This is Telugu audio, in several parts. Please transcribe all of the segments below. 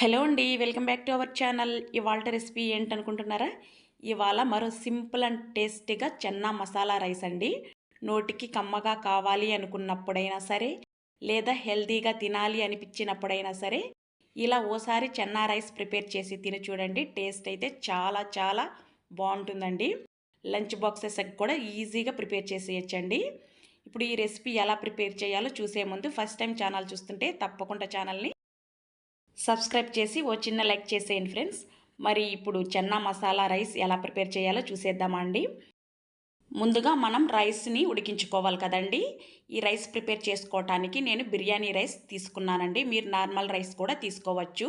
హలో అండి welcome back to our channel. ఇవాళ రెసిపీ ఏంటనుకుంటున్నారా? ఇవాళ మరో సింపుల్ అండ్ టేస్టీగా చెన్నా మసాలా రైస్ అండి. నోటికి కమ్మగా కావాలి అనుకున్నప్పుడైనా సరే లేదా హెల్తీగా తినాలి అనిపించినప్పుడైనా సరే ఇలా ఓసారి చెన్నా రైస్ ప్రిపేర్ చేసి తిని చూడండి. టేస్ట్ అయితే చాలా చాలా బాగుంటుందండి. లంచ్ బాక్సెస్ కూడా ఈజీగా ప్రిపేర్ చేసేయచ్చండి. ఇప్పుడు ఈ రెసిపీ ఎలా ప్రిపేర్ చేయాలో చూసే ముందు ఫస్ట్ టైం ఛానల్ చూస్తుంటే తప్పకుండా ఛానల్ని సబ్స్క్రైబ్ చేసి ఓ చిన్న లైక్ చేసేయండి ఫ్రెండ్స్. మరి ఇప్పుడు చెన్నా మసాలా రైస్ ఎలా ప్రిపేర్ చేయాలో చూసేద్దామా అండి. ముందుగా మనం రైస్ని ఉడికించుకోవాలి కదండి. ఈ రైస్ ప్రిపేర్ చేసుకోవటానికి నేను బిర్యానీ రైస్ తీసుకున్నానండి. మీరు నార్మల్ రైస్ కూడా తీసుకోవచ్చు.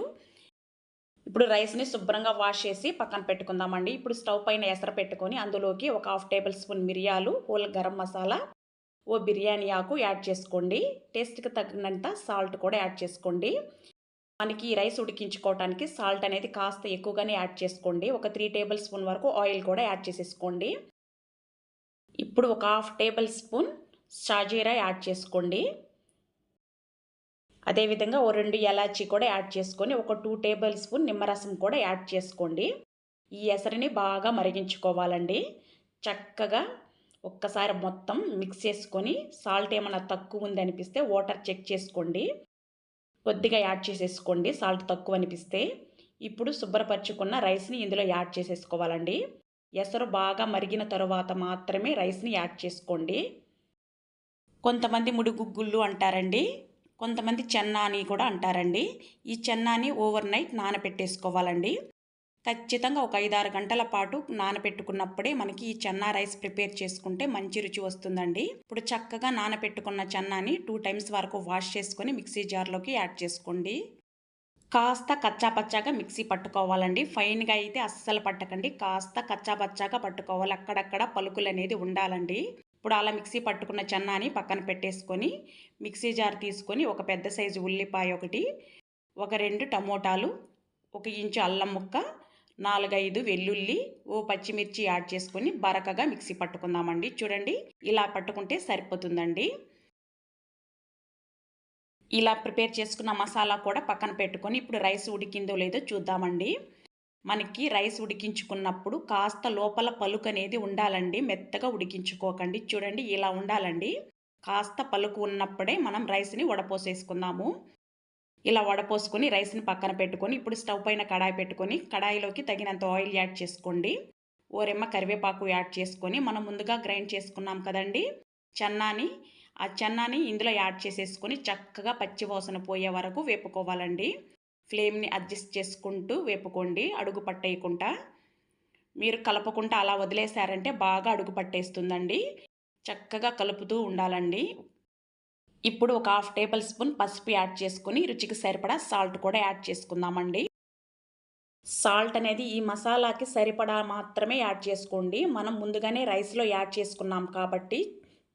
ఇప్పుడు రైస్ని శుభ్రంగా వాష్ చేసి పక్కన పెట్టుకుందామండి. ఇప్పుడు స్టవ్ పైన ఎసర పెట్టుకొని అందులోకి ఒక హాఫ్ టేబుల్ స్పూన్ మిరియాలు హోల్ గరం మసాలా ఓ బిర్యానీ ఆకు యాడ్ చేసుకోండి. టేస్ట్కి తగినంత సాల్ట్ కూడా యాడ్ చేసుకోండి. మనకి ఈ రైస్ ఉడికించుకోవడానికి సాల్ట్ అనేది కాస్త ఎక్కువగానే యాడ్ చేసుకోండి. ఒక త్రీ టేబుల్ స్పూన్ వరకు ఆయిల్ కూడా యాడ్ చేసేసుకోండి. ఇప్పుడు ఒక హాఫ్ టేబుల్ స్పూన్ షాజీరా యాడ్ చేసుకోండి. అదేవిధంగా ఓ రెండు ఎలాచీ కూడా యాడ్ చేసుకొని ఒక టూ టేబుల్ స్పూన్ నిమ్మరసం కూడా యాడ్ చేసుకోండి. ఈ ఎసరిని బాగా మరిగించుకోవాలండి. చక్కగా ఒక్కసారి మొత్తం మిక్స్ చేసుకొని సాల్ట్ ఏమైనా తక్కువ ఉంది అనిపిస్తే వాటర్ చెక్ చేసుకోండి. కొద్దిగా యాడ్ చేసేసుకోండి. సాల్ట్ తక్కువ అనిపిస్తే ఇప్పుడు శుభ్రపరచుకున్న రైస్ని ఇందులో యాడ్ చేసేసుకోవాలండి. ఎసరు బాగా మరిగిన తరువాత మాత్రమే రైస్ని యాడ్ చేసుకోండి. కొంతమంది ముడుగుగ్గుళ్ళు అంటారండి. కొంతమంది చెన్నాని కూడా అంటారండి. ఈ చెన్నాని ఓవర్ నైట్ నానబెట్టేసుకోవాలండి. ఖచ్చితంగా ఒక ఐదారు గంటల పాటు నానబెట్టుకున్నప్పుడే మనకి ఈ చెన్నా రైస్ ప్రిపేర్ చేసుకుంటే మంచి రుచి వస్తుందండి. ఇప్పుడు చక్కగా నానబెట్టుకున్న చెన్నాని టూ టైమ్స్ వరకు వాష్ చేసుకొని మిక్సీ జార్లోకి యాడ్ చేసుకోండి. కాస్త కచ్చాపచ్చాగా మిక్సీ పట్టుకోవాలండి. ఫైన్గా అయితే అస్సలు పట్టకండి. కాస్త కచ్చాపచ్చాగా పట్టుకోవాలి. అక్కడక్కడ పలుకులు అనేది ఉండాలండి. ఇప్పుడు అలా మిక్సీ పట్టుకున్న చెన్నాని పక్కన పెట్టేసుకొని మిక్సీ జార్ తీసుకొని ఒక పెద్ద సైజు ఉల్లిపాయ ఒకటి ఒక రెండు టమోటాలు ఒక ఇంచు అల్లం ముక్క నాలుగైదు వెల్లుల్లి ఓ పచ్చిమిర్చి యాడ్ చేసుకొని బరకగా మిక్సీ పట్టుకుందామండి. చూడండి ఇలా పట్టుకుంటే సరిపోతుందండి. ఇలా ప్రిపేర్ చేసుకున్న మసాలా కూడా పక్కన పెట్టుకొని ఇప్పుడు రైస్ ఉడికిందో లేదో చూద్దామండి. మనకి రైస్ ఉడికించుకున్నప్పుడు కాస్త లోపల పలుకు అనేది ఉండాలండి. మెత్తగా ఉడికించుకోకండి. చూడండి ఇలా ఉండాలండి. కాస్త పలుకు ఉన్నప్పుడే మనం రైస్ని వడపోసేసుకుందాము. ఇలా వడపోసుకొని రైస్ని పక్కన పెట్టుకొని ఇప్పుడు స్టవ్ పైన కడాయి పెట్టుకొని కడాయిలోకి తగినంత ఆయిల్ యాడ్ చేసుకోండి. ఓరెమ్మ కరివేపాకు యాడ్ చేసుకొని మనం ముందుగా గ్రైండ్ చేసుకున్నాం కదండి చెన్నాని ఆ చెన్నాని ఇందులో యాడ్ చేసేసుకొని చక్కగా పచ్చి వాసన పోయే వరకు వేపుకోవాలండి. ఫ్లేమ్ని అడ్జస్ట్ చేసుకుంటూ వేపుకోండి అడుగు పట్టేయకుండా. మీరు కలపకుండా అలా వదిలేశారంటే బాగా అడుగు పట్టేస్తుందండి. చక్కగా కలుపుతూ ఉండాలండి. ఇప్పుడు ఒక హాఫ్ టేబుల్ స్పూన్ పసుపు యాడ్ చేసుకుని రుచికి సరిపడా సాల్ట్ కూడా యాడ్ చేసుకుందామండి. సాల్ట్ అనేది ఈ మసాలాకి సరిపడా మాత్రమే యాడ్ చేసుకోండి. మనం ముందుగానే రైస్లో యాడ్ చేసుకున్నాం కాబట్టి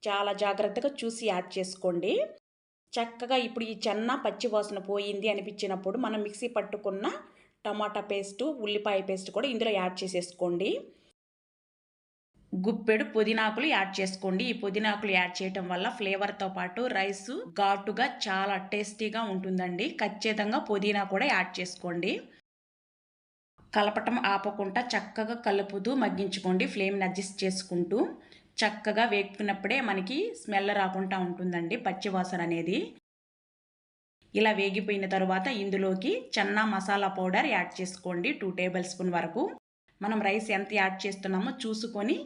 చాలా జాగ్రత్తగా చూసి యాడ్ చేసుకోండి. చక్కగా ఇప్పుడు ఈ చెన్న పచ్చి వాసన పోయింది అనిపించినప్పుడు మనం మిక్సీ పట్టుకున్న టమాటా పేస్టు ఉల్లిపాయ పేస్ట్ కూడా ఇందులో యాడ్ చేసేసుకోండి. గుప్పెడు పుదీనాకులు యాడ్ చేసుకోండి. ఈ పుదీనాకులు యాడ్ చేయటం వల్ల ఫ్లేవర్తో పాటు రైస్ ఘాటుగా చాలా టేస్టీగా ఉంటుందండి. ఖచ్చితంగా పుదీనా కూడా యాడ్ చేసుకోండి. కలపటం ఆపకుండా చక్కగా కలుపుతూ మగ్గించుకోండి. ఫ్లేమ్ని అడ్జస్ట్ చేసుకుంటూ చక్కగా వేపుకున్నప్పుడే మనకి స్మెల్ రాకుండా ఉంటుందండి పచ్చివాసన అనేది. ఇలా వేగిపోయిన తర్వాత ఇందులోకి చన్నా మసాలా పౌడర్ యాడ్ చేసుకోండి. టూ టేబుల్ స్పూన్ వరకు. మనం రైస్ ఎంత యాడ్ చేస్తున్నామో చూసుకొని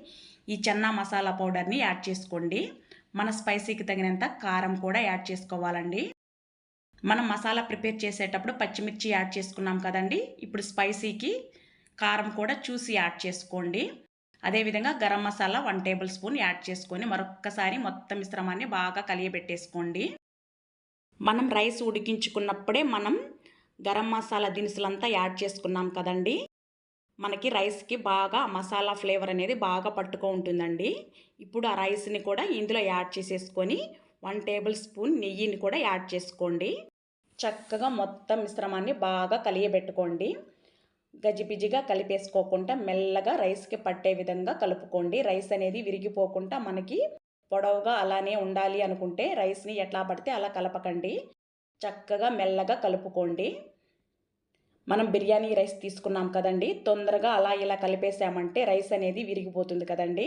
ఈ చెన్నా మసాలా పౌడర్ని యాడ్ చేసుకోండి. మన స్పైసీకి తగినంత కారం కూడా యాడ్ చేసుకోవాలండి. మనం మసాలా ప్రిపేర్ చేసేటప్పుడు పచ్చిమిర్చి యాడ్ చేసుకున్నాం కదండి. ఇప్పుడు స్పైసీకి కారం కూడా చూసి యాడ్ చేసుకోండి. అదేవిధంగా garam masala one tablespoon add చేసుకొని మరొక్కసారి మొత్తం మిశ్రమాన్ని బాగా కలియబెట్టేసుకోండి. మనం రైస్ ఉడికించుకున్నప్పుడే మనం గరం మసాలా దినుసులంతా యాడ్ చేసుకున్నాం కదండి. మనకి రైస్కి బాగా మసాలా ఫ్లేవర్ అనేది బాగా పట్టుకో ఉంటుందండి. ఇప్పుడు ఆ రైస్ని కూడా ఇందులో యాడ్ చేసేసుకొని వన్ టేబుల్ స్పూన్ నెయ్యిని కూడా యాడ్ చేసుకోండి. చక్కగా మొత్తం మిశ్రమాన్ని బాగా కలియబెట్టుకోండి. గజిబిజిగా కలిపేసుకోకుండా మెల్లగా రైస్కి పట్టే విధంగా కలుపుకోండి. రైస్ అనేది విరిగిపోకుండా మనకి పొడవుగా అలానే ఉండాలి అనుకుంటే రైస్ని ఎట్లా పడితే అలా కలపకండి. చక్కగా మెల్లగా కలుపుకోండి. మనం బిర్యానీ రైస్ తీసుకున్నాం కదండి తొందరగా అలా ఇలా కలిపేసామంటే రైస్ అనేది విరిగిపోతుంది కదండి.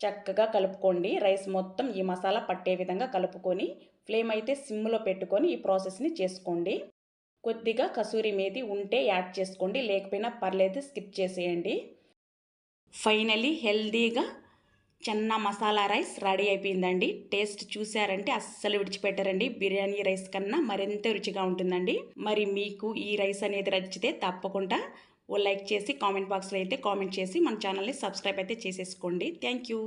చక్కగా కలుపుకోండి. రైస్ మొత్తం ఈ మసాలా పట్టే విధంగా కలుపుకొని ఫ్లేమ్ అయితే సిమ్లో పెట్టుకొని ఈ ప్రాసెస్ని చేసుకోండి. కొద్దిగా కసూరి మేతి ఉంటే యాడ్ చేసుకోండి లేకపోయినా పర్లేదు స్కిప్ చేసేయండి. ఫైనలీ హెల్దీగా చిన్న మసాలా రైస్ రెడీ అయిపోయిందండి. టేస్ట్ చూసారంటే అస్సలు విడిచిపెట్టారండి. బిర్యానీ రైస్ కన్నా మరింత రుచిగా ఉంటుందండి. మరి మీకు ఈ రైస్ అనేది నచ్చితే తప్పకుండా ఓ లైక్ చేసి కామెంట్ బాక్స్లో అయితే కామెంట్ చేసి మన ఛానల్ని సబ్స్క్రైబ్ అయితే చేసేసుకోండి. Thank you.